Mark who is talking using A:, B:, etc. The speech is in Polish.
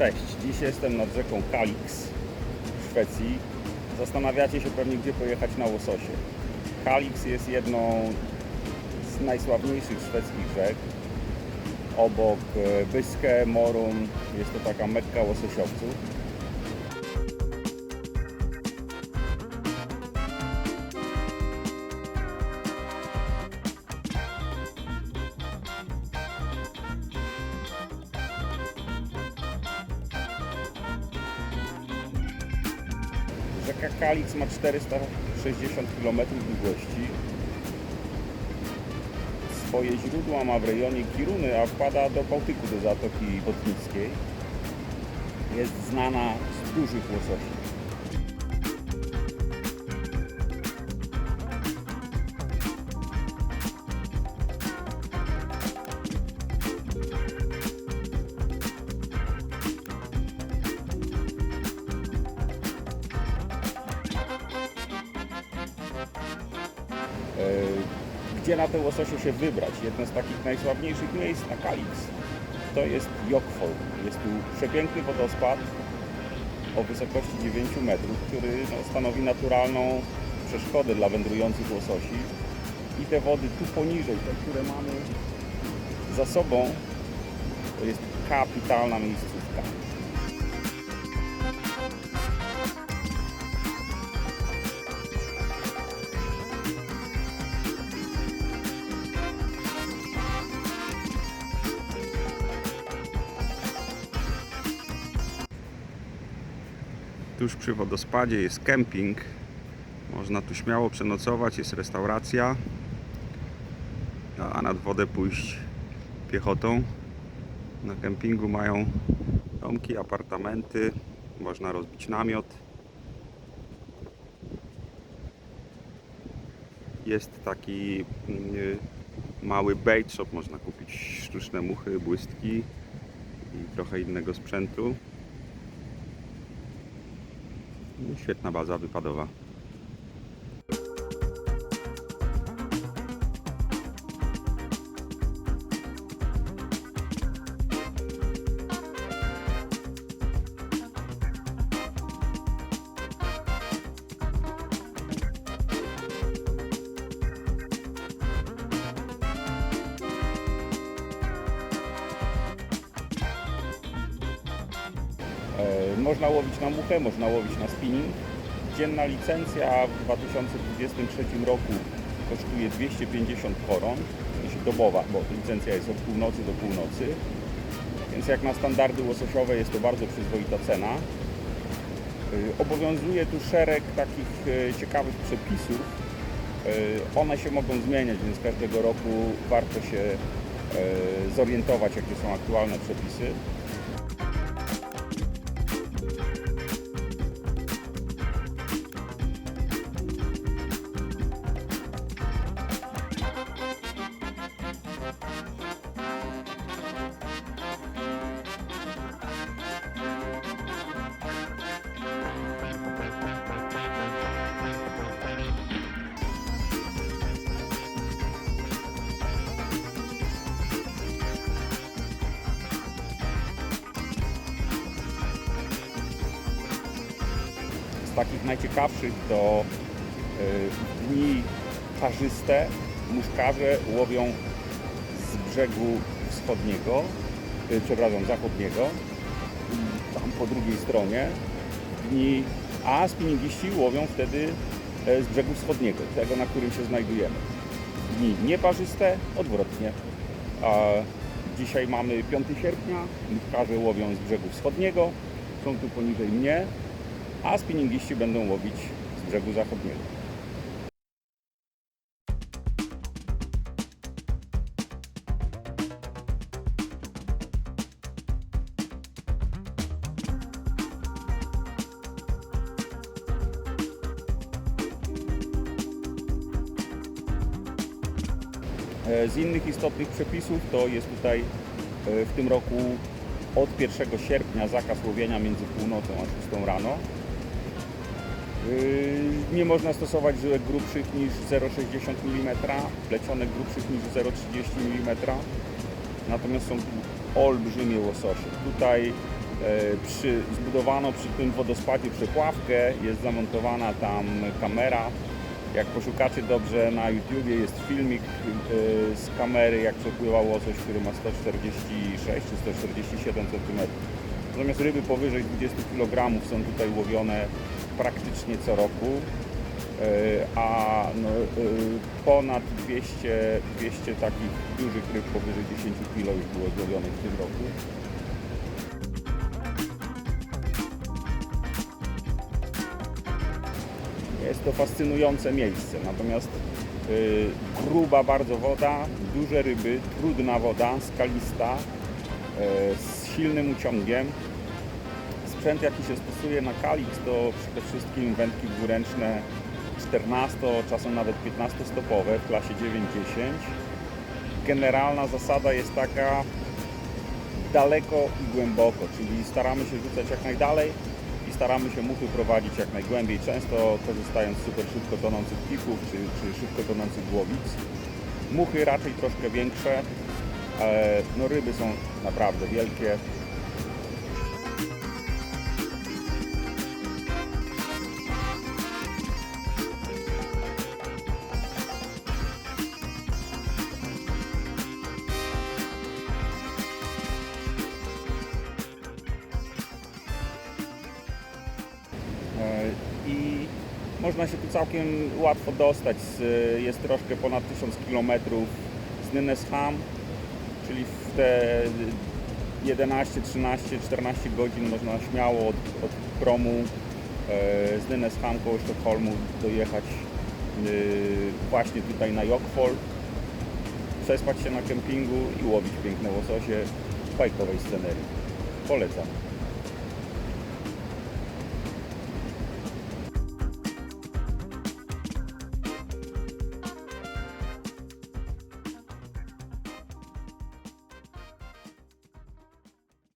A: Cześć, dziś jestem nad rzeką Kalix w Szwecji. Zastanawiacie się pewnie, gdzie pojechać na łososie. Kalix jest jedną z najsławniejszych szwedzkich rzek. Obok e, Byskę, Morum jest to taka mekka łososiowców. Kalix ma 460 km długości. Swoje źródła ma w rejonie Kiruny, a wpada do Bałtyku, do Zatoki Botnickiej. Jest znana z dużych łososi. Gdzie na te łososie się wybrać? Jedno z takich najsławniejszych miejsc na Kalix to jest Jokfol. Jest tu przepiękny wodospad o wysokości 9 metrów, który no, stanowi naturalną przeszkodę dla wędrujących łososi. I te wody tu poniżej, te, które mamy za sobą, to jest kapitalna miejscówka. Tuż przy wodospadzie jest kemping. Można tu śmiało przenocować, jest restauracja. A nad wodę pójść piechotą. Na kempingu mają domki, apartamenty. Można rozbić namiot. Jest taki mm, mały bait shop, można kupić sztuczne muchy, błystki i trochę innego sprzętu. No, Świetna baza wypadowa. Można łowić na muchę, można łowić na spinning. Dzienna licencja w 2023 roku kosztuje 250 koron, dobowa, bo licencja jest od północy do północy. Więc jak na standardy łososiowe jest to bardzo przyzwoita cena. E, Obowiązuje tu szereg takich e, ciekawych przepisów. E, One się mogą zmieniać, więc każdego roku warto się zorientować, jakie są aktualne przepisy. Takich najciekawszych to y, dni parzyste. Muszkarze łowią z brzegu wschodniego, y, przepraszam, zachodniego, tam po drugiej stronie. Dni, a spinningiści łowią wtedy e, z brzegu wschodniego, tego na którym się znajdujemy. Dni nieparzyste, odwrotnie. A dzisiaj mamy 5 sierpnia, muszkarze łowią z brzegu wschodniego, są tu poniżej mnie, a spinningiści będą łowić z brzegu zachodniego. E, Z innych istotnych przepisów to jest tutaj e, w tym roku od 1 sierpnia zakaz łowienia między północą a 6 rano. Yy, Nie można stosować żyłek grubszych niż 0,60 mm, plecionek grubszych niż 0,30 mm. Natomiast są tu olbrzymie łososie. Tutaj przy, zbudowano przy tym wodospadzie przepławkę, jest zamontowana tam kamera. Jak poszukacie dobrze na YouTubie jest filmik e, z kamery jak przepływa łosoś, który ma 146 czy 147 cm. Natomiast ryby powyżej 20 kg są tutaj łowione praktycznie co roku, e, a no, e, ponad 200, 200 takich dużych ryb powyżej 10 kg już było złowionych w tym roku. Jest to fascynujące miejsce, natomiast y, gruba bardzo woda, duże ryby, trudna woda, skalista, z silnym uciągiem. Sprzęt jaki się stosuje na Kalix to przede wszystkim wędki dwuręczne 14, czasem nawet 15 stopowe w klasie 9-10. Generalna zasada jest taka daleko i głęboko, czyli staramy się rzucać jak najdalej i staramy się muchy prowadzić jak najgłębiej, często korzystając z super szybko tonących pików czy, czy szybko tonących głowic. Muchy raczej troszkę większe, no ryby są naprawdę wielkie. I można się tu całkiem łatwo dostać. Jest troszkę ponad 1000 km z Nynäsham, czyli w te 11, 13, 14 godzin można śmiało od, od promu e, z Nynäsham koło Sztokholmu dojechać e, właśnie tutaj na Jokfol, przespać się na kempingu i łowić piękne łososie w bajkowej scenerii. Polecam.